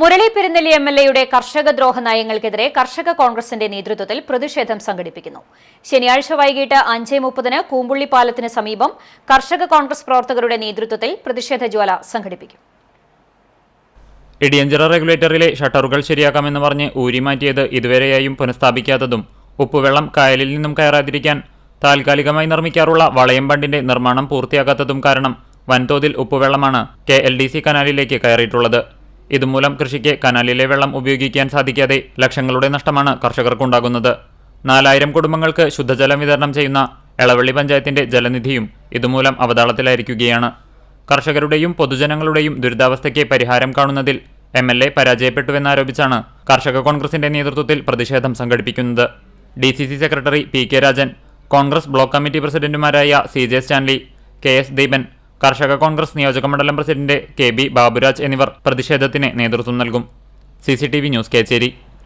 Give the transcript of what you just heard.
Murali Perunnelli M L എയുടെ കർഷക ദ്രോഹ നയങ്ങൾക്കെതിരെ കർഷക കോൺഗ്രസിന്റെ നേതൃത്വത്തിൽ പ്രതിഷേധം സംഘടിപ്പിക്കുന്നു. ശനിയാഴ്ച വൈകിട്ട് അഞ്ച് മുപ്പതിന് കൂമ്പുള്ളി പാലത്തിന് സമീപം കർഷക കോൺഗ്രസ് പ്രവർത്തകരുടെ നേതൃത്വത്തിൽ പ്രതിഷേധ ജ്വാല സംഘടിപ്പിക്കും. ഇടിയഞ്ചിറ റെഗുലേറ്ററിലെ ഷട്ടറുകൾ ശരിയാക്കാമെന്ന് പറഞ്ഞ് ഊരിമാറ്റിയത് ഇതുവരെയായും പുനഃസ്ഥാപിക്കാത്തതും ഉപ്പുവെള്ളം കായലിൽ നിന്നും കയറാതിരിക്കാൻ താൽക്കാലികമായി നിർമ്മിക്കാറുള്ള വളയം ബണ്ടിന്റെ നിർമ്മാണം പൂർത്തിയാക്കാത്തതും കാരണം വൻതോതിൽ ഉപ്പുവെള്ളമാണ് കെ എൽ ഡി സി കനാലിലേക്ക് കയറിയിട്ടുള്ളത്. ഇതുമൂലം കൃഷിക്ക് കനാലിലെ വെള്ളം ഉപയോഗിക്കാൻ സാധിക്കാതെ ലക്ഷങ്ങളുടെ നഷ്ടമാണ് കർഷകർക്കുണ്ടാകുന്നത്. നാലായിരം കുടുംബങ്ങൾക്ക് ശുദ്ധജലം വിതരണം ചെയ്യുന്ന എളവള്ളി പഞ്ചായത്തിന്റെ ജലനിധിയും ഇതുമൂലം അവതാളത്തിലായിരിക്കുകയാണ്. കർഷകരുടെയും പൊതുജനങ്ങളുടെയും ദുരിതാവസ്ഥയ്ക്ക് പരിഹാരം കാണുന്നതിൽ എം എൽ എ പരാജയപ്പെട്ടുവെന്നാരോപിച്ചാണ് കർഷക കോൺഗ്രസിന്റെ നേതൃത്വത്തിൽ പ്രതിഷേധം സംഘടിപ്പിക്കുന്നത്. D C C secretary P K Rajan Congress block committee പ്രസിഡന്റുമാരായ C J Stanley K S Deepan കർഷക കോൺഗ്രസ് നിയോജക മണ്ഡലം പ്രസിഡന്റ് കെ ബി ബാബുരാജ് എന്നിവർ പ്രതിഷേധത്തിന് നേതൃത്വം നൽകും. C news Kecheri.